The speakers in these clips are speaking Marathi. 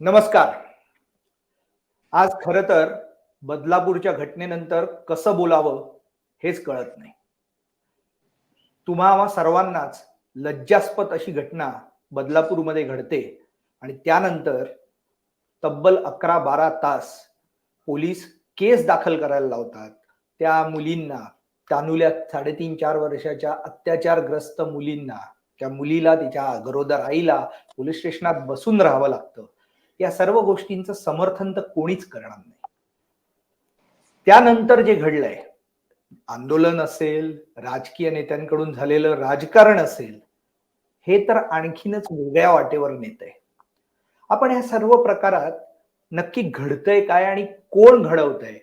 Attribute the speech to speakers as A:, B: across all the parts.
A: नमस्कार. आज खर तर बदलापूरच्या घटनेनंतर कसं बोलावं हेच कळत नाही. तुम्हा सर्वांनाच लज्जास्पद अशी घटना बदलापूरमध्ये घडते आणि त्यानंतर तब्बल अकरा बारा तास पोलीस केस दाखल करायला लावतात. त्या मुलींना तानुल्या साडेतीन चार वर्षाच्या अत्याचारग्रस्त मुलींना त्या मुलीला तिच्या गरोदर आईला पोलीस स्टेशनात बसून राहावं लागतं. या सर्व गोष्टींचं समर्थन तर कोणीच करणार नाही. त्यानंतर जे घडलंय आंदोलन असेल राजकीय नेत्यांकडून झालेलं राजकारण असेल हे तर आणखीनच वेगळ्या वाटेवर नेत आहे आपण या सर्व प्रकारात नक्की घडतंय काय आणि कोण घडवतंय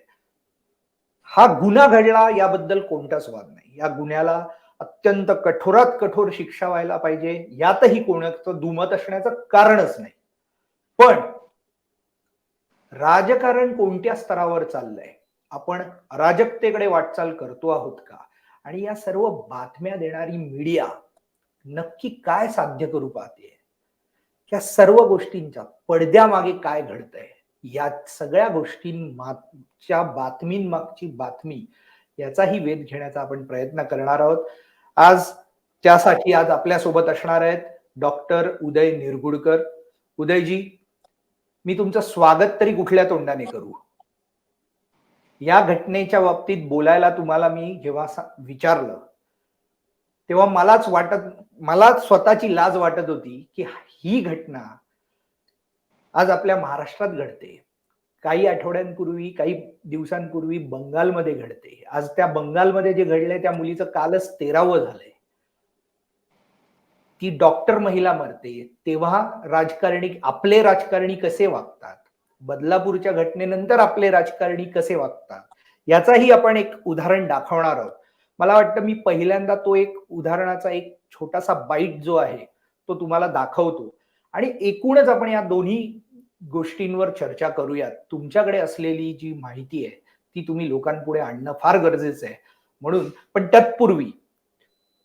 A: हा गुन्हा घडला याबद्दल कोणताच वाद नाही. या गुन्ह्याला अत्यंत कठोरात कठोर शिक्षा व्हायला पाहिजे यातही कोणाचं दुमत असण्याचं कारणच नाही. पण राजकारण कोणत्या स्तरावर चाललंय? आपण अराजकतेकडे वाटचाल करतो आहोत का? आणि या सर्व बातम्या देणारी मीडिया नक्की काय साध्य करू पाहते या सर्व गोष्टींच्या पडद्यामागे काय घडतंय? या सगळ्या गोष्टींमागच्या बातमींमागची बातमी याचाही वेध घेण्याचा आपण प्रयत्न करणार आहोत. आज त्यासाठी आज आपल्यासोबत असणार आहेत डॉक्टर उदय निरगुडकर. उदयजी मी तुमचं स्वागत तरी कुठल्या तोंडाने करू? या घटनेच्या बाबतीत बोलायला तुम्हाला मी जेव्हा विचारलं तेव्हा मलाच वाटत मला स्वतःची लाज वाटत होती की ही घटना आज आपल्या महाराष्ट्रात घडते. काही आठवड्यांपूर्वी काही दिवसांपूर्वी बंगालमध्ये घडते. आज त्या बंगालमध्ये जे घडलंय त्या मुलीचं कालच तेरावं झालंय. ती डॉक्टर महिला मरते तेव्हा राजकारणी आपले राजकारणी कसे वागतात? बदलापूरच्या घटनेनंतर आपले राजकारणी कसे वागतात? याचाही आपण एक उदाहरण दाखवणार आहोत. मला वाटतं मी पहिल्यांदा तो एक उदाहरणाचा एक छोटासा बाईट जो आहे तो तुम्हाला दाखवतो. आणि एकूणच आपण या दोन्ही गोष्टींवर चर्चा करूयात. तुमच्याकडे असलेली जी माहिती आहे ती तुम्ही लोकांपुढे आणणं फार गरजेचं आहे. म्हणून पण तत्पूर्वी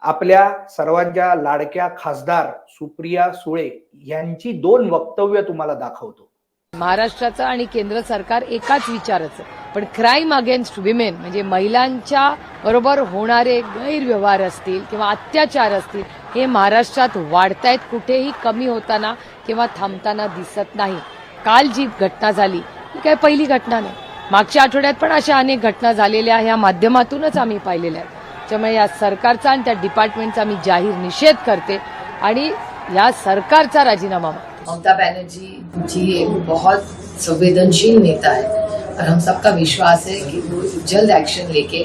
A: आपल्या सर्वांच्या लाडक्या खासदार सुप्रिया सुळे यांची दोन वक्तव्य तुम्हाला दाखवतो.
B: महाराष्ट्राचं आणि केंद्र सरकार एकाच विचाराचं. पण क्राईम अगेन्स्ट विमेन म्हणजे महिलांच्या बरोबर होणारे गैरव्यवहार असतील किंवा अत्याचार असतील हे महाराष्ट्रात वाढतायत कुठेही कमी होताना किंवा थांबताना दिसत नाही. काल जी घटना झाली ही काय पहिली घटना नाही. मागच्या आठवड्यात पण अशा अनेक घटना झालेल्या ह्या माध्यमातूनच आम्ही पाहिलेल्या आहेत. त्यामुळे या सरकारचा आणि त्या डिपार्टमेंटचा मी जाहीर निषेध करते. आणि या सरकारचा राजीनामा
C: ममता बनर्जी जी एक बहुत संवेदनशील नेता है और हम सबका विश्वास है कि वो जल्द एक्शन लेके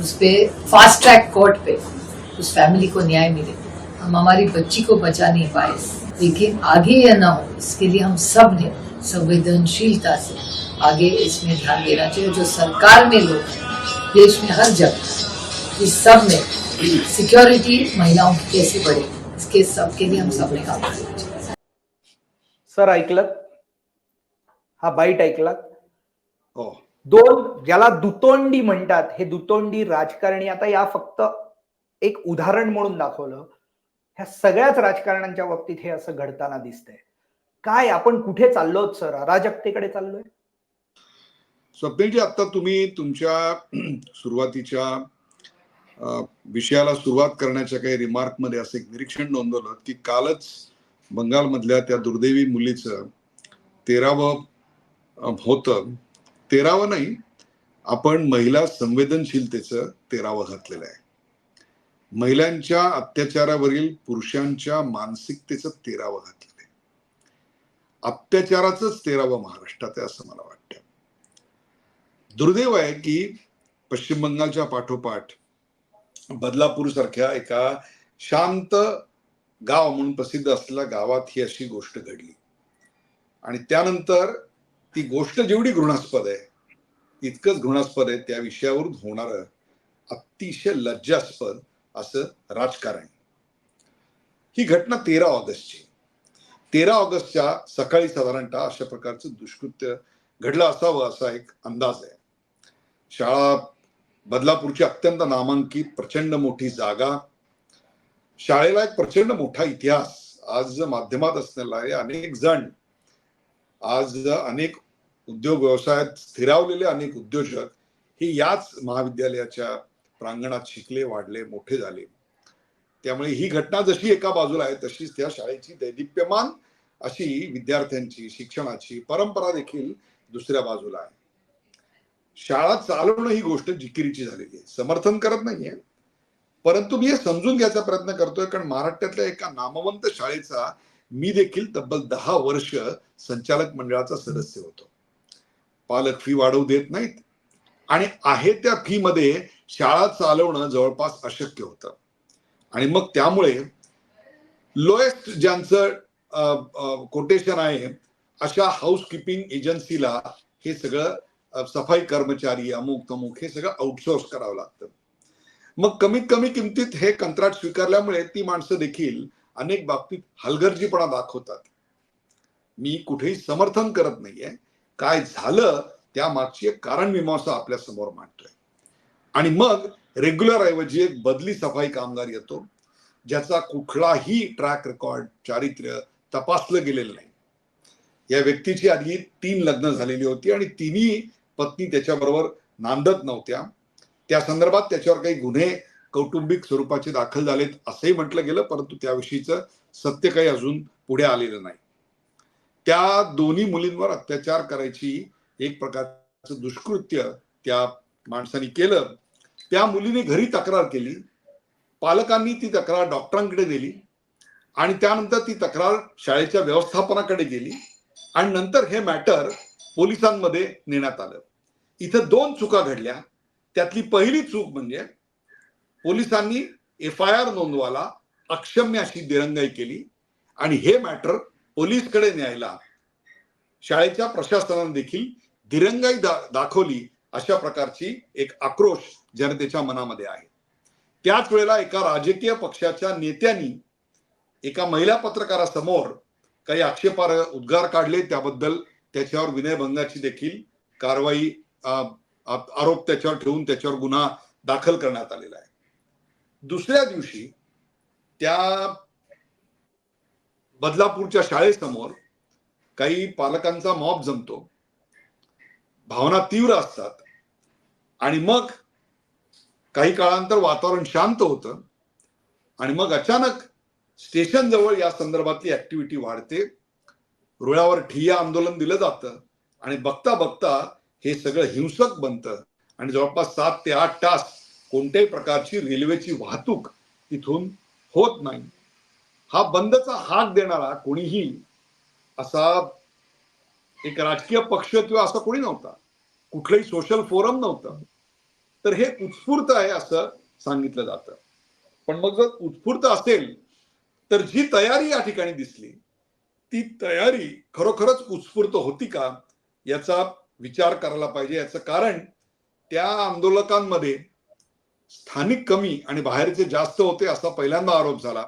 C: उस पे फास्ट ट्रैक कोर्ट पे उस फैमिली को न्याय मिले। हम हमारी बच्ची को बचा नहीं पाए। लेकिन आगे यह ना हो इसके लिए हम सब ने संवेदनशीलता से आगे इसमें ध्यान देना चाहिए। जो सरकार में लोग देश में हर जगह इस सब में सिक्योरिटी महिलाओं की कैसे बढ़े इसके सब के लिए हम सब ने काम करना चाहिए
A: सर ऐकलं हा बाईट ऐकलात?
D: हो.
A: दोन ज्याला दुतोंडी म्हणतात हे दुतोंडी राजकारणी आता या फक्त एक उदाहरण म्हणून दाखवलं. ह्या सगळ्याच राजकारण्यांच्या बाबतीत हे असं घडताना दिसतंय. काय आपण कुठे चाललोत सर अराजकतेकडे चाललोय?
D: स्वप्नीलजी आता तुम्ही तुमच्या सुरुवातीच्या विषयाला सुरुवात करण्याच्या काही रिमार्कमध्ये असं एक निरीक्षण नोंदवलं की कालच बंगालमधल्या त्या दुर्दैवी मुलीचं तेरावं होत होतं. तेरावं नाही आपण महिला संवेदनशीलतेचं तेरावं घातलेलं आहे. महिलांच्या अत्याचारावरील पुरुषांच्या मानसिकतेचं तेरावं घातलेलं आहे. अत्याचाराचंच तेरावं महाराष्ट्रात आहे असं मला वाटतं. दुर्दैव आहे की पश्चिम बंगालच्या पाठोपाठ बदलापूर सारख्या एका शांत गाव म्हणून प्रसिद्ध असलेल्या गावात ही अशी गोष्ट घडली. आणि त्यानंतर ती गोष्ट जेवढी घृणास्पद आहे इतकंच घृणास्पद आहे त्या विषयावरून होणार अतिशय लज्जास्पद असं राजकारण. ही घटना तेरा ऑगस्टची. तेरा ऑगस्टच्या सकाळी साधारणतः अशा प्रकारचं दुष्कृत्य घडलं असावं असा एक अंदाज आहे. शाळा बदलापूरची अत्यंत नामांकित प्रचंड मोठी जागा. शाळेला एक प्रचंड मोठा इतिहास आज माध्यमात असलेला आहे. अनेक जण आज अनेक उद्योग व्यवसायात स्थिरावलेले अनेक उद्योजक हे याच महाविद्यालयाच्या प्रांगणात शिकले वाढले मोठे झाले. त्यामुळे ही घटना जशी एका बाजूला आहे तशीच त्या शाळेची दैदिप्यमान अशी विद्यार्थ्यांची शिक्षणाची परंपरा देखील दुसऱ्या बाजूला आहे. शाळा चालवणं ही गोष्ट जिकिरीची झालेली आहे. समर्थन करत नाहीये. परंतु मी हे समजून घ्यायचा प्रयत्न करतोय कारण महाराष्ट्रातल्या एका नामवंत शाळेचा मी देखील तब्बल दहा वर्ष संचालक मंडळाचा सदस्य होतो. पालक फी वाढवू देत नाहीत आणि आहे त्या फी मध्ये शाळा चालवणं जवळपास अशक्य होतं. आणि मग त्यामुळे लोएस्ट ज्यांचं कोटेशन आहे अशा हाऊसकीपिंग एजन्सीला हे सगळं सफाई कर्मचारी अमुक तमुक हे सगळं आउटसोर्स करावं लागतं. मग कमीत कमी किमतीत हे कंत्राट स्वीकारल्यामुळे ती माणसं देखील अनेक बाबतीत हलगर्जीपणा दाखवतात. मी कुठेही समर्थन करत नाहीये. काय झालं त्या मागची एक कारण मीमांसा आपल्यासमोर मांडतोय. आणि मग रेग्युलर ऐवजी एक बदली सफाई कामगार येतो ज्याचा कुठलाही ट्रॅक रेकॉर्ड चारित्र्य तपासलं गेलेलं नाही. या व्यक्तीची आधी तीन लग्न झालेली होती आणि तिन्ही पत्नी त्याच्याबरोबर नांदत नव्हत्या. त्या संदर्भात त्याच्यावर काही गुन्हे कौटुंबिक स्वरूपाचे दाखल झालेत असंही म्हटलं गेलं परंतु त्याविषयीचं सत्य काही अजून पुढे आलेलं नाही. त्या दोन्ही मुलींवर अत्याचार करायची एक प्रकारचं दुष्कृत्य त्या माणसाने केलं. त्या मुलीने घरी तक्रार केली. पालकांनी ती तक्रार डॉक्टरांकडे दिली आणि त्यानंतर ती तक्रार शाळेच्या व्यवस्थापनाकडे गेली. आणि नंतर हे मॅटर पोलिसांमध्ये नेण्यात आलं. इथं दोन चुका घडल्या. त्यातली पहिली चूक म्हणजे पोलिसांनी एफ आय आर नोंदवाला अक्षम्य अशी दिरंगाई केली. आणि हे मॅटर पोलीसकडे न्यायला शाळेच्या प्रशासनाने देखील दिरंगाई दा दाखवली अशा प्रकारची एक आक्रोश जनतेच्या मनामध्ये आहे. त्याच वेळेला एका राजकीय पक्षाच्या नेत्यांनी एका महिला पत्रकारासमोर काही आक्षेपार उद्गार काढले. त्याबद्दल त्याच्यावर विनयभंगाची देखील कारवाई आरोप त्याच्यावर ठेवून त्याच्यावर गुन्हा दाखल करण्यात आलेला आहे. दुसऱ्या दिवशी त्या बदलापूरच्या शाळेसमोर काही पालकांचा मॉब जमतो. भावना तीव्र असतात. आणि मग काही काळानंतर वातावरण शांत होतं. आणि मग अचानक स्टेशन जवळ या संदर्भातली ऍक्टिव्हिटी वाढते. रुळावर ठिय्या आंदोलन दिलं जातं आणि बघता बघता हे सगळं हिंसक बनतं. आणि जवळपास सात ते आठ तास कोणत्याही प्रकारची रेल्वेची वाहतूक तिथून होत नाही. हा बंदचा हाक देणारा कोणीही असा एक राजकीय पक्ष किंवा असा कोणी नव्हता. कुठलंही सोशल फोरम नव्हतं. तर हे उत्स्फूर्त आहे असं सांगितलं जातं. पण मग जर उत्स्फूर्त असेल तर जी तयारी या ठिकाणी दिसली ती तयारी खरोखरच उत्स्फूर्त होती का याचा विचार करायला पाहिजे. याचं कारण त्या आंदोलकांमध्ये स्थानिक कमी आणि बाहेरचे जास्त होते असा पहिल्यांदा आरोप झाला.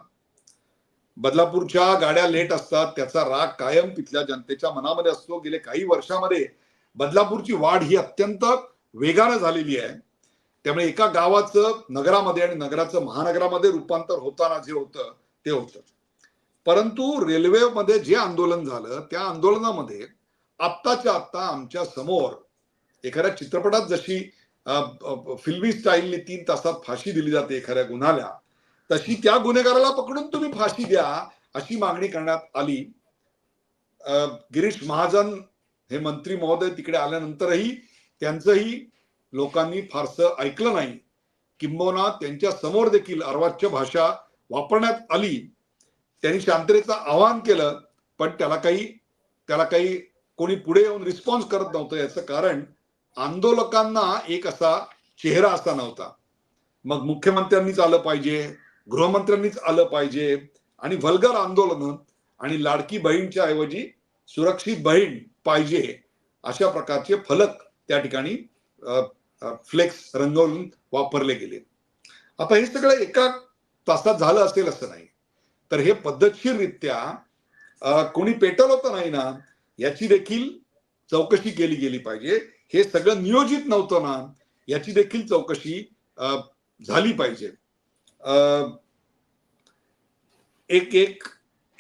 D: बदलापूरच्या गाड्या लेट असतात त्याचा राग कायम तिथल्या जनतेच्या मनामध्ये असतो. गेले काही वर्षामध्ये बदलापूरची वाढ ही अत्यंत वेगानं झालेली आहे. त्यामुळे एका गावाचं नगरामध्ये आणि नगराचं महानगरामध्ये रूपांतर होताना जे होतं ते होतं. परंतु रेल्वेमध्ये जे आंदोलन झालं त्या आंदोलनामध्ये आत्ताच्या आत्ता आमच्यासमोर एखाद्या चित्रपटात जशी फिल्मी स्टाईलने तीन तासात फाशी दिली जाते एखाद्या गुन्ह्याला तशी त्या गुन्हेगाराला पकडून तुम्ही फाशी द्या अशी मागणी करण्यात आली. गिरीश महाजन हे मंत्री महोदय तिकडे आल्यानंतरही त्यांचंही लोकांनी फारसं ऐकलं नाही. किंबहुना त्यांच्यासमोर देखील अर्वाच्य भाषा वापरण्यात आली. त्यांनी शांततेचं आवाहन केलं पण त्याला काही त्याला काही कोणी पुढे येऊन रिस्पॉन्स करत नव्हतं याचं कारण आंदोलकांना एक असा चेहरा असा नव्हता. मग मुख्यमंत्र्यांनीच आलं पाहिजे गृहमंत्र्यांनीच आलं पाहिजे आणि वल्गर आंदोलन आणि लाडकी बहीणच्या ऐवजी सुरक्षित बहीण पाहिजे अशा प्रकारचे फलक त्या ठिकाणी फ्लेक्स रंगवून वापरले गेले. आता हे सगळं एका तासात झालं असेल असं नाही. तर हे पद्धतशीररित्या कोणी पेटवलं तर नाही ना याची देखील चौकशी केली गेली पाहिजे. हे सगळं नियोजित नव्हतं ना याची देखील चौकशी झाली पाहिजे. एक एक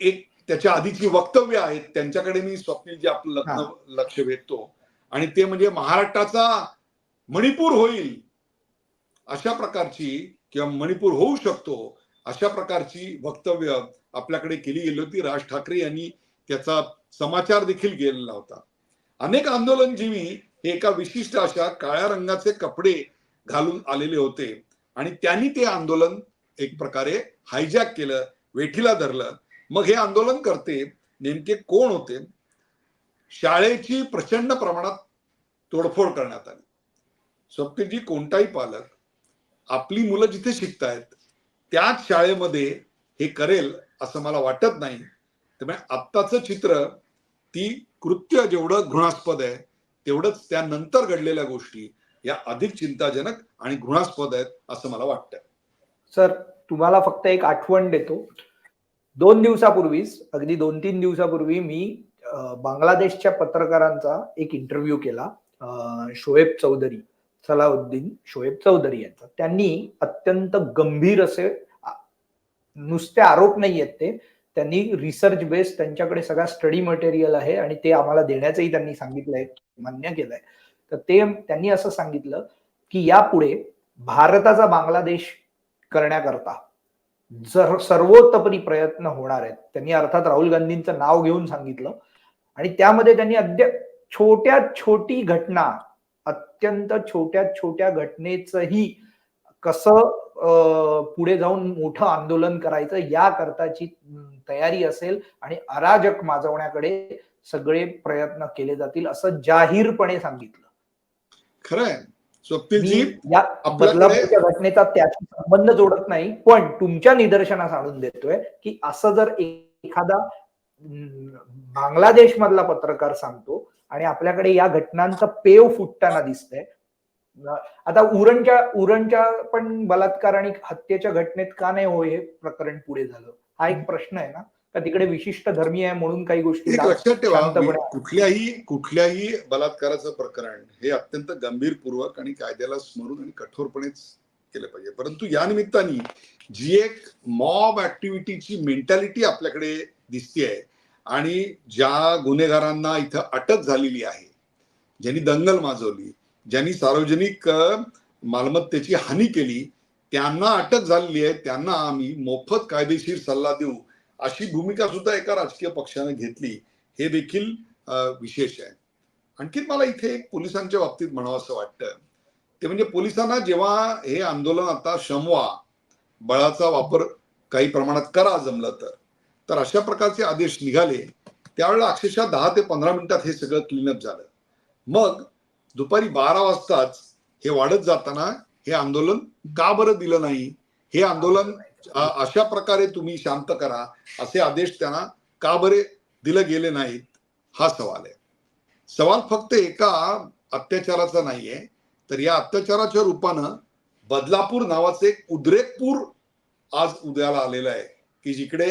D: एक त्याच्या आधीची वक्तव्य आहेत. त्यांच्याकडे मी स्वप्नीलजी आपलं लग्न लक्ष वेधतो. आणि ते म्हणजे महाराष्ट्राचा मणिपूर होईल अशा प्रकारची किंवा मणिपूर होऊ शकतो अशा प्रकारची वक्तव्य आपल्याकडे केली गेली होती. राज ठाकरे यांनी त्याचा समाचार देखील गेलेला होता. अनेक आंदोलनजीवी हे एका विशिष्ट अशा काळ्या रंगाचे कपडे घालून आलेले होते आणि त्यांनी ते आंदोलन एक प्रकारे हायजॅक केलं वेठीला धरलं. मग हे आंदोलन करते नेमके कोण होते? शाळेची प्रचंड प्रमाणात तोडफोड करण्यात आली. स्वप्नजी कोणताही पालक आपली मुलं जिथे शिकतायत त्याच शाळेमध्ये हे करेल असं मला वाटत नाही. त्यामुळे आत्ताचं चित्र ती कृत्य जेवढं घृणास्पद आहे तेवढंच त्यानंतर घडलेल्या गोष्टी या अधिक चिंताजनक आणि घृणास्पद आहेत असं मला वाटतं.
A: सर तुम्हाला फक्त एक आठवण देतो. दोन दिवसापूर्वीच अगदी दोन तीन दिवसापूर्वी मी बांगलादेशच्या पत्रकारांचा एक इंटरव्ह्यू केला शोएब चौधरी. सलाउद्दीन शोएब चौधरी यांचा. त्यांनी अत्यंत गंभीर असे नुसते आरोप नाही आहेत ते. त्यांनी रिसर्च बेस त्यांच्याकडे सगळा स्टडी मटेरियल आहे आणि ते आम्हाला देण्याचंही त्यांनी सांगितलंय मान्य केलंय. तर ते त्यांनी असं सांगितलं की यापुढे भारताचा बांगलादेश करण्याकरता जर सर्वोत्तपरी प्रयत्न होणार आहेत त्यांनी अर्थात राहुल गांधींचं नाव घेऊन सांगितलं आणि त्यामध्ये त्यांनी अद्य छोट्या छोटी घटना अत्यंत छोट्यात छोट्या घटनेचंही कसं पुढे जाऊन मोठं आंदोलन करायचं या करताची तयारी असेल आणि अराजक माजवण्याकडे सगळे प्रयत्न केले जातील असं जाहीरपणे सांगितलं.
D: खरंय.
A: बदलापूरच्या घटनेचा त्याशी संबंध जोडत नाही पण तुमच्या निदर्शनास आणून देतोय की असं जर एखादा बांगलादेश मधला पत्रकार सांगतो आणि आपल्याकडे या घटनांचं पेव फुटताना दिसतंय. आता उरणच्या उरणच्या पण बलात्कार आणि हत्येच्या घटनेत का नाही हो हे प्रकरण पुढे झालं? हा एक प्रश्न आहे ना? का तिकडे विशिष्ट धर्मीय आहे म्हणून काही गोष्टी
D: लक्षात ठेवा कुठल्याही कुठल्याही बलात्काराचं प्रकरण हे अत्यंत गंभीरपूर्वक आणि कायद्याला स्मरून आणि कठोरपणेच केलं पाहिजे. परंतु या निमित्ताने जी एक मॉब ऍक्टिव्हिटीची मेंटॅलिटी आपल्याकडे दिसतेय. आणि ज्या गुन्हेगारांना इथं अटक झालेली आहे ज्यांनी दंगल माजवली ज्यांनी सार्वजनिक मालमत्तेची हानी केली त्यांना अटक झालेली आहे त्यांना आम्ही मोफत कायदेशीर सल्ला देऊ अशी भूमिका सुद्धा एका राजकीय पक्षाने घेतली हे देखील विशेष आहे. आणखीन मला इथे एक पोलिसांच्या बाबतीत म्हणावं असं वाटतं. ते म्हणजे पोलिसांना जेव्हा हे आंदोलन आता शमवा बळाचा वापर काही प्रमाणात करा जमलं तर तर अशा प्रकारचे आदेश निघाले त्यावेळेला अक्षरशः दहा ते पंधरा मिनिटात हे सगळं क्लीनअप झालं. मग दुपारी बारा वाजताच हे वाढत जाताना हे आंदोलन का बरं दिलं नाही? हे आंदोलन अशा प्रकारे तुम्ही शांत करा असे आदेश त्यांना का बरे दिले गेले नाहीत? हा सवाल आहे. सवाल फक्त एका अत्याचाराचा नाहीये तर या अत्याचाराच्या रूपानं बदलापूर नावाचं एक उद्रेकपूर आज उद्याला आलेलं आहे की जिकडे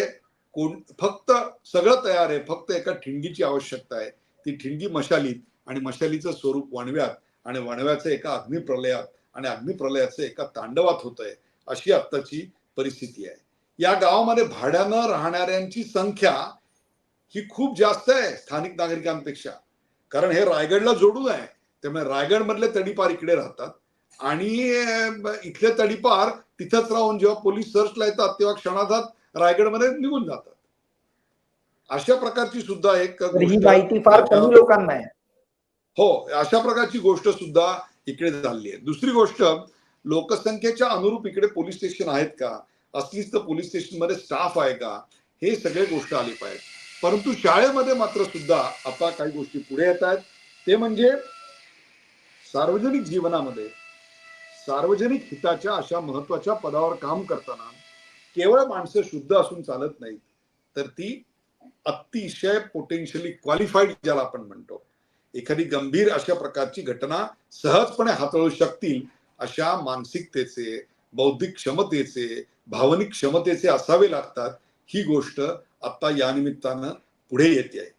D: कोण फक्त सगळं तयार आहे फक्त एका ठिणगीची आवश्यकता आहे. ती ठिणगी मशालीत आणि मशालीचं स्वरूप वणव्यात आणि वणव्याचं एका अग्निप्रलयात आणि अग्निप्रलयाचं एका तांडवात होत आहे अशी आत्ताची परिस्थिती आहे. या गावामध्ये भाड्यानं राहणाऱ्यांची संख्या ही खूप जास्त आहे स्थानिक नागरिकांपेक्षा. कारण हे रायगडला जोडून आहे त्यामुळे रायगड मधले तडीपार इकडे राहतात. आणि इथले तडीपार तिथंच राहून जेव्हा पोलीस सर्चला येतात तेव्हा क्षणार्धात रायगडमध्ये निघून जातात. अशा प्रकारची सुद्धा एक
A: ही माहिती फार कमी लोकांना आहे.
D: हो अशा प्रकारची गोष्ट सुद्धा इकडे झाली आहे. दुसरी गोष्ट लोकसंख्येच्या अनुरूप इकडे पोलीस स्टेशन आहेत का? असलीच तर पोलीस स्टेशनमध्ये स्टाफ आहे का? हे सगळे गोष्ट आली पाहिजे. परंतु शाळेमध्ये मात्र सुद्धा आता काही गोष्टी पुढे येत आहेत. ते म्हणजे सार्वजनिक जीवनामध्ये सार्वजनिक हिताच्या अशा महत्त्वाच्या पदावर काम करताना केवळ माणसं शुद्ध असून चालत नाहीत तर ती अतिशय पोटेन्शियली क्वालिफाईड ज्याला आपण म्हणतो. एखादी गंभीर अशा प्रकारची घटना सहजपणे हाताळू शकतील अशा मानसिकतेचे बौद्धिक क्षमतेचे भावनिक क्षमतेचे असावे लागतात ही गोष्ट आता या निमित्तानं पुढे येते आहे.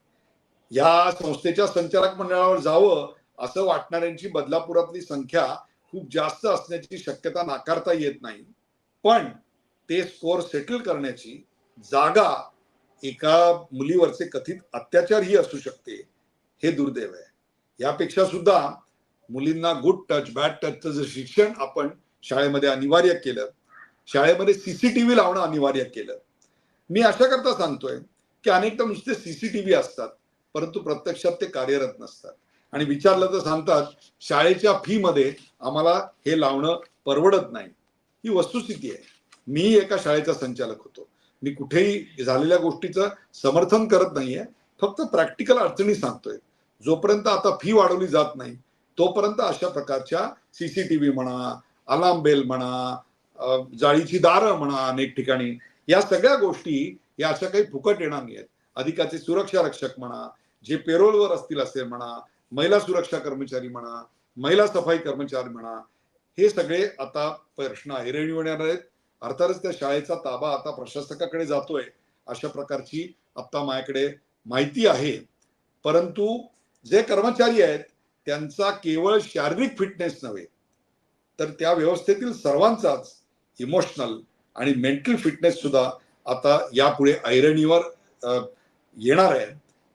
D: या संस्थेच्या संचालक मंडळावर जावं असं वाटणाऱ्यांची बदलापुरातली संख्या खूप जास्त असण्याची शक्यता नाकारता येत नाही. पण ते स्कोअर सेटल करण्याची जागा एका मुलीवरचे कथित अत्याचारही असू शकते हे दुर्दैव आहे. यापेक्षा सुद्धा मुलींना गुड टच बॅड टचचं जर शिक्षण आपण शाळेमध्ये अनिवार्य केलं शाळेमध्ये सीसीटीव्ही लावणं अनिवार्य केलं. मी अशा करता सांगतोय की अनेकदा नुसते सीसीटीव्ही असतात परंतु प्रत्यक्षात ते कार्यरत नसतात. आणि विचारलं तर सांगतात शाळेच्या फी मध्ये आम्हाला हे लावणं परवडत नाही. ही वस्तुस्थिती आहे. मी एका शाळेचा संचालक होतो. मी कुठेही झालेल्या गोष्टीचं समर्थन करत नाहीये. फक्त प्रॅक्टिकल अडचणी सांगतोय. जोपर्यंत आता फी वाढवली जात नाही तोपर्यंत अशा प्रकारच्या सीसीटीव्ही म्हणा अलार्म बेल म्हणा जाळीची दारं म्हणा अनेक ठिकाणी या सगळ्या गोष्टी या अशा काही फुकट येणार नाहीत अधिकाचे सुरक्षा रक्षक म्हणा जे पेरोलवर असतील असे म्हणा महिला सुरक्षा कर्मचारी म्हणा महिला सफाई कर्मचारी म्हणा हे सगळे आता प्रश्न ऐरणीवर येणार आहेत. अर्थातच त्या शाळेचा ताबा आता प्रशासकाकडे जातोय अशा प्रकारची आत्ता माझ्याकडे माहिती आहे. परंतु जे कर्मचारी आहेत त्यांचा केवळ शारीरिक फिटनेस नव्हे तर त्या व्यवस्थेतील सर्वांचाच इमोशनल आणि मेंटल फिटनेस सुद्धा आता यापुढे ऐरणीवर येणार आहे.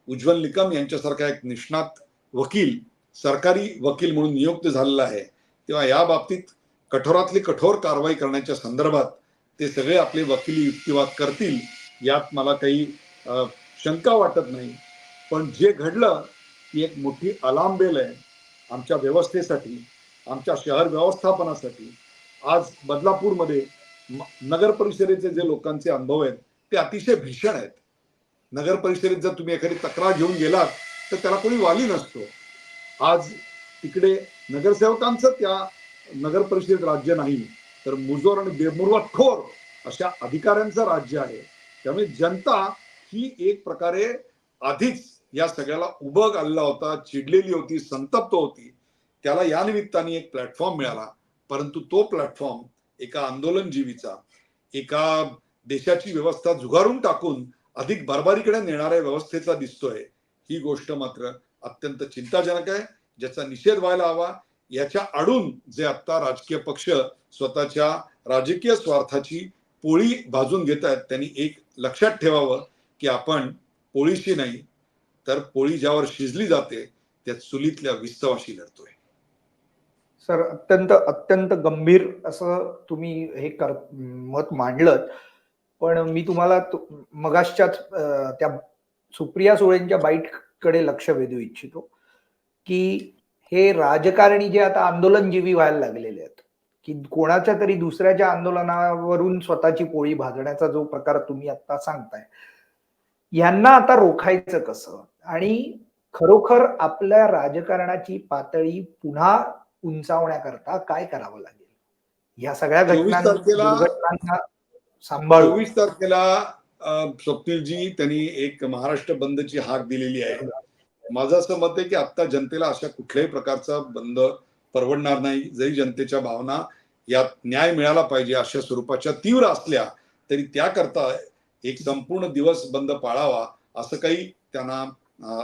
D: उज्ज्वल निकम यांच्यासारखा एक निष्णात वकील सरकारी वकील म्हणून नियुक्त झालेला आहे. तेव्हा या बाबतीत कठोरातली कठोर कारवाई करण्याच्या संदर्भात ते सगळे आपले वकिली युक्तिवाद करतील यात मला काही शंका वाटत नाही. पण जे घडलं ती एक मोठी अलार्म बेल आहे आमच्या व्यवस्थेसाठी आमच्या शहर व्यवस्थापनासाठी. आज बदलापूरमध्ये नगर परिषदेचे जे लोकांचे अनुभव आहेत ते अतिशय भीषण आहेत. नगर परिषदेत जर तुम्ही एखादी तक्रार घेऊन गेलात तर त्याला कोणी वाली नसतो. आज तिकडे नगरसेवकांचं त्या नगर परिषदेत राज्य नाही तर मुजोर आणि बेमुरवाटखोर अशा अधिकाऱ्यांचं राज्य आहे. त्यामुळे जनता ही एक प्रकारे आधीच या सगळ्याला उभं आलेला होता चिडलेली होती संतप्त होती. त्याला या निमित्ताने एक प्लॅटफॉर्म मिळाला. परंतु तो प्लॅटफॉर्म एका आंदोलनजीवीचा एका देशाची व्यवस्था झुगारून टाकून अधिक बरबारीकडे नेणाऱ्या व्यवस्थेचा दिसतोय. ही गोष्ट मात्र अत्यंत चिंताजनक आहे. ज्याचा निषेध व्हायला हवा याच्या आडून जे आता राजकीय पक्ष स्वतःच्या राजकीय स्वार्थाची पोळी भाजून घेत आहेत त्यांनी एक लक्षात ठेवावं की आपण पोळीशी नाही तर पोळी ज्यावर शिजली जाते त्या चुलीतल्या विस्तवाशी लढतोय.
A: सर अत्यंत अत्यंत गंभीर असं तुम्ही हे कर मत मांडलं पण मी तुम्हाला मगाशच्याच त्या सुप्रिया सुळेंच्या बाईटकडे लक्ष वेधू इच्छितो की हे राजकारणी जे आता आंदोलनजीवी व्हायला लागलेले आहेत की कोणाच्या तरी दुसऱ्याच्या आंदोलनावरून स्वतःची पोळी भाजण्याचा जो प्रकार तुम्ही आता सांगताय यांना आता रोखायचं कसं? आणि खरोखर आपल्या राजकारणाची पातळी पुन्हा उंचावण्याकरता काय करावं लागेल? या सगळ्या दुर्घटनांना सांभाळून.
D: चोवीस तारखेला स्वप्नीलजी त्यांनी एक महाराष्ट्र बंदची हाक दिलेली आहे. माझं असं मत आहे की आता जनतेला अशा कुठल्याही प्रकारचा बंद परवडणार नाही. जरी जनतेच्या भावना यात न्याय मिळाला पाहिजे अशा स्वरूपाच्या तीव्र असल्या तरी त्याकरता एक संपूर्ण दिवस बंद पाळावा असं काही त्यांना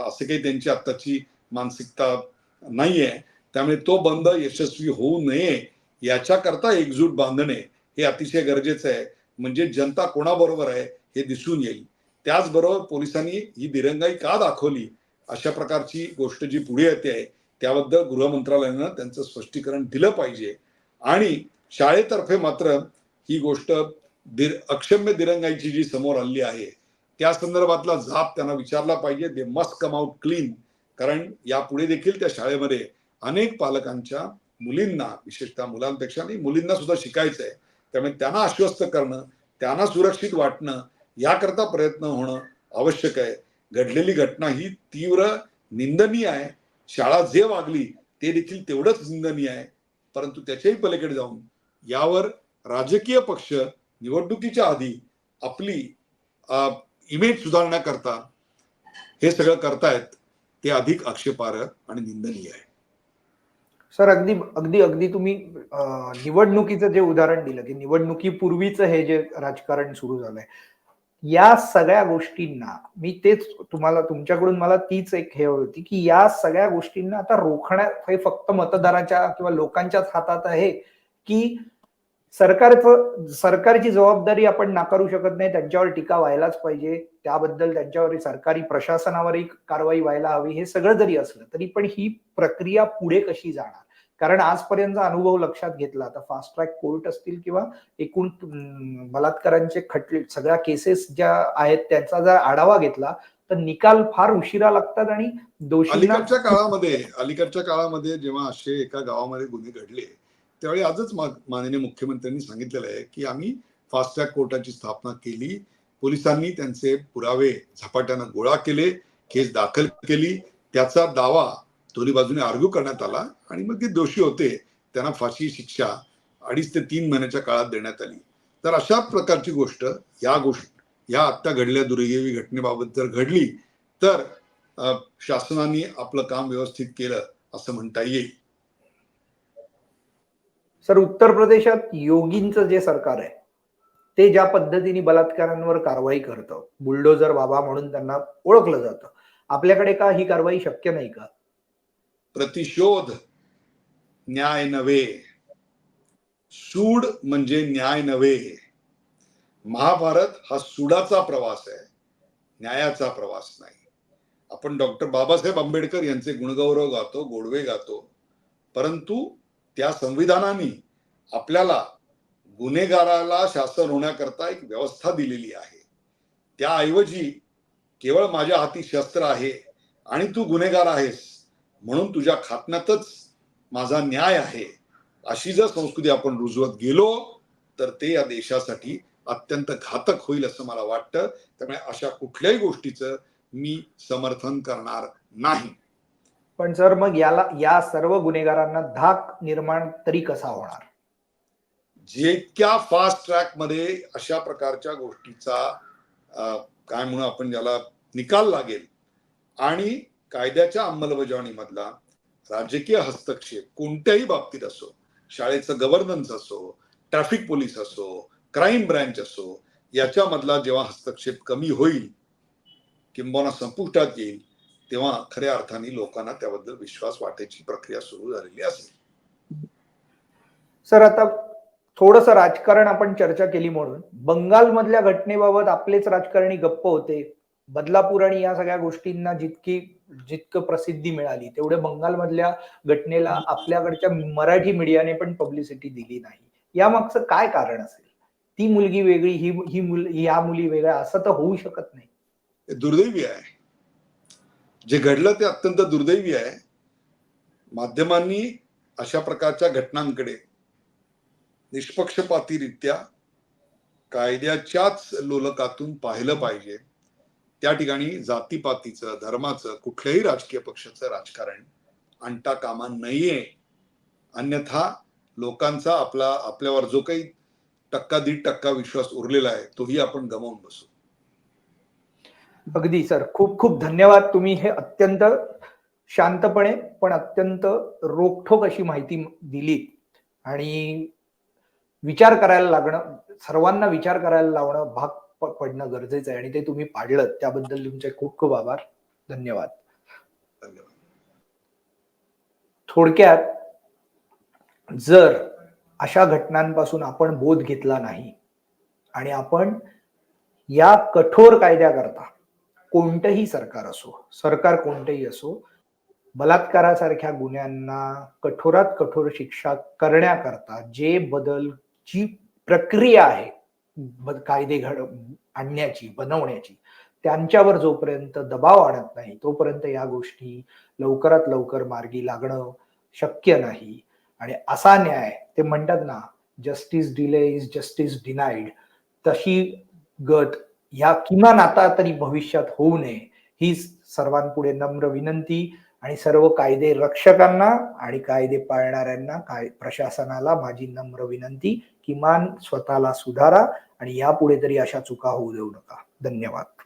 D: असं काही त्यांची आत्ताची मानसिकता नाहीये. त्यामुळे तो बंद यशस्वी होऊ नये याच्याकरता एकजूट बांधणे हे अतिशय गरजेचं आहे. म्हणजे जनता कोणाबरोबर आहे हे दिसून येईल. त्याचबरोबर पोलिसांनी ही दिरंगाई का दाखवली? अशा प्रकारची गोष्ट जी पुढे येते आहे त्याबद्दल गृह मंत्रालयानं त्यांचं स्पष्टीकरण दिलं पाहिजे. आणि शाळेतर्फे मात्र ही गोष्ट दिर अक्षम्य दिरंगाईची जी समोर आली आहे त्या संदर्भातला जाप त्यांना विचारला पाहिजे. They must come out clean कारण यापुढे देखील त्या शाळेमध्ये अनेक पालकांच्या मुलींना विशेषतः मुलांपेक्षा नाही मुलींना सुद्धा शिकायचं आहे त्यामुळे त्यांना आश्वस्त करणं त्यांना सुरक्षित वाटणं याकरता प्रयत्न होणं आवश्यक आहे. घडलेली घटना ही तीव्र निंदनीय आहे. शाळा जे वागली ते देखील तेवढंच निंदनीय आहे. परंतु त्याच्याही पलीकडे जाऊन यावर राजकीय पक्ष निवडणुकीच्या आधी आपली इमेज सुधारण्याकरता हे सगळं करतायत ते अधिक आक्षेपार्ह आणि निंदनीय आहे.
A: सर अगदी अगदी अगदी तुम्ही निवडणुकीचं जे उदाहरण दिलं की निवडणुकीपूर्वीचं हे जे राजकारण सुरू झालंय या सगळ्या गोष्टींना मी तेच तुम्हाला तुमच्याकडून मला तीच एक हे होती की या सगळ्या गोष्टींना आता रोखण्यात हे फक्त मतदाराच्या किंवा लोकांच्याच हातात आहे की सरकारचं सरकारची जबाबदारी आपण नाकारू शकत नाही त्यांच्यावर टीका व्हायलाच पाहिजे. त्याबद्दल त्यांच्यावर सरकारी प्रशासनावरही कारवाई व्हायला हवी हे सगळं जरी असलं तरी पण ही प्रक्रिया पुढे कशी जाणार? कारण आजपर्यंतचा अनुभव लक्षात घेतला तर फास्ट ट्रॅक कोर्ट असतील किंवा एकूण बलात्कारांचे खटले सगळ्या केसेस ज्या आहेत त्यांचा जर आढावा घेतला तर निकाल फार उशिरा लागतात आणि दोषी
D: अलीकडच्या काळामध्ये अलीकडच्या काळामध्ये जेव्हा असे एका गावामध्ये गुन्हे घडले त्यावेळी आजच माननीय मुख्यमंत्र्यांनी सांगितलेलं आहे की आम्ही फास्ट ट्रॅक कोर्टाची स्थापना केली पोलिसांनी त्यांचे पुरावे झपाट्यानं गोळा केले केस दाखल केली त्याचा दावा दोन्ही बाजूने आर्ग्यू करण्यात आला आणि मग ते दोषी होते. त्यांना फाशी शिक्षा अडीच ते तीन महिन्याच्या काळात देण्यात आली. तर अशा प्रकारची गोष्ट या गोष्ट या आत्ता घडल्या दुर्दैवी घटनेबाबत जर घडली तर शासनाने आपलं काम व्यवस्थित केलं असं म्हणता येईल.
A: सर उत्तर प्रदेशात योगींचं जे सरकार आहे ते ज्या पद्धतीने बलात्कारांवर कारवाई करतं बुलडोजर बाबा म्हणून त्यांना ओळखलं जातं आपल्याकडे का ही कारवाई शक्य नाही का?
D: प्रतिशोध न्याय नव्हे. सूड म्हणजे न्याय नव्हे. महाभारत हा सुडाचा प्रवास आहे. न्यायाचा प्रवास नाही. आपण डॉक्टर बाबासाहेब आंबेडकर यांचे गुणगौरव गातो गोडवे गातो. परंतु त्या संविधानाने आपल्याला गुन्हेगाराला शासन होण्याकरता एक व्यवस्था दिलेली आहे. त्याऐवजी केवळ माझ्या हाती शस्त्र आहे आणि तू गुन्हेगार आहेस. म्हणून तुझ्या खात्म्यातच माझा न्याय आहे. अशी जर संस्कृती आपण रुजवत गेलो तर ते या देशासाठी अत्यंत घातक होईल असं मला वाटतं. त्यामुळे अशा कुठल्याही गोष्टीचं मी समर्थन करणार नाही.
A: पण सर मग याला या सर्व गुन्हेगारांना धाक निर्माण तरी कसा होणार?
D: जितक्या फास्ट ट्रॅकमध्ये अशा प्रकारच्या गोष्टीचा काय म्हणू आपण ज्याला निकाल लागेल. आणि कायद्याच्या अंमलबजावणीमधला राजकीय हस्तक्षेप कोणत्याही बाबतीत असो शाळेचं गव्हर्नन्स असो ट्रॅफिक पोलीस असो क्राईम ब्रँच असो याच्यामधला जेव्हा हस्तक्षेप कमी होईल किंबहुना संपुष्टात येईल तेव्हा खऱ्या अर्थाने लोकांना त्याबद्दल विश्वास वाटायची प्रक्रिया सुरू झालेली असेल.
A: सर आता थोडस राजकारण आपण चर्चा केली म्हणून. बंगालमधल्या घटनेबाबत आपलेच राजकारणी गप्प होते. बदलापूर आणि या सगळ्या गोष्टींना जितकी जितकं प्रसिद्धी मिळाली तेवढे बंगालमधल्या घटनेला आपल्याकडच्या मराठी मीडियाने पण पब्लिसिटी दिली नाही. यामागचं काय कारण असेल? ती मुलगी वेगळी ही ही मुल ह्या मुली वेगळ्या असं तर होऊ शकत नाही.
D: दुर्दैवी आहे. जे घडलं ते अत्यंत दुर्दैवी आहे. माध्यमांनी अशा प्रकारच्या घटनांकडे निष्पक्षपातीरित्या कायद्याच्याच लोलकातून पाहिलं पाहिजे. त्या ठिकाणी जातीपातीचं धर्माचं कुठल्याही राजकीय पक्षाचं राजकारण आणता कामा नाहीये अन्यथा लोकांचा आपला आपल्यावर जो काही टक्का दीड टक्का विश्वास उरलेला आहे तोही आपण गमावून बसू.
A: अगदी सर. खूप खूप धन्यवाद. तुम्ही हे अत्यंत शांतपणे पण अत्यंत रोखठोक अशी माहिती दिली आणि विचार करायला लागणं सर्वांना विचार करायला लावणं भाग पडणं गरजेचं आहे आणि ते तुम्ही पाडलं त्याबद्दल तुमचे खूप खूप आभार. धन्यवाद. थोडक्यात जर अशा घटनांपासून आपण बोध घेतला नाही आणि आपण या कठोर कायद्याकरता कोणतंही सरकार असो सरकार कोणतंही असो बलात्कारासारख्या गुन्ह्यांना कठोरात कठोर शिक्षा करण्याकरता जे बदलची प्रक्रिया आहे कायदे घड आणण्याची बनवण्याची त्यांच्यावर जोपर्यंत दबाव आणत नाही तोपर्यंत या गोष्टी लवकरात लवकर मार्गी लागणं शक्य नाही. आणि असा न्याय ते म्हणतात ना justice delay is justice denied तशी गत ह्या किमान आता तरी भविष्यात होऊ नये ही सर्वांपुढे नम्र विनंती आणि सर्व कायदे रक्षकांना आणि कायदे पाळणाऱ्यांना काय प्रशासनाला माझी नम्र विनंती. किमान स्वतःला सुधारा आणि यापुढे तरी अशा चुका होऊ देऊ नका. धन्यवाद.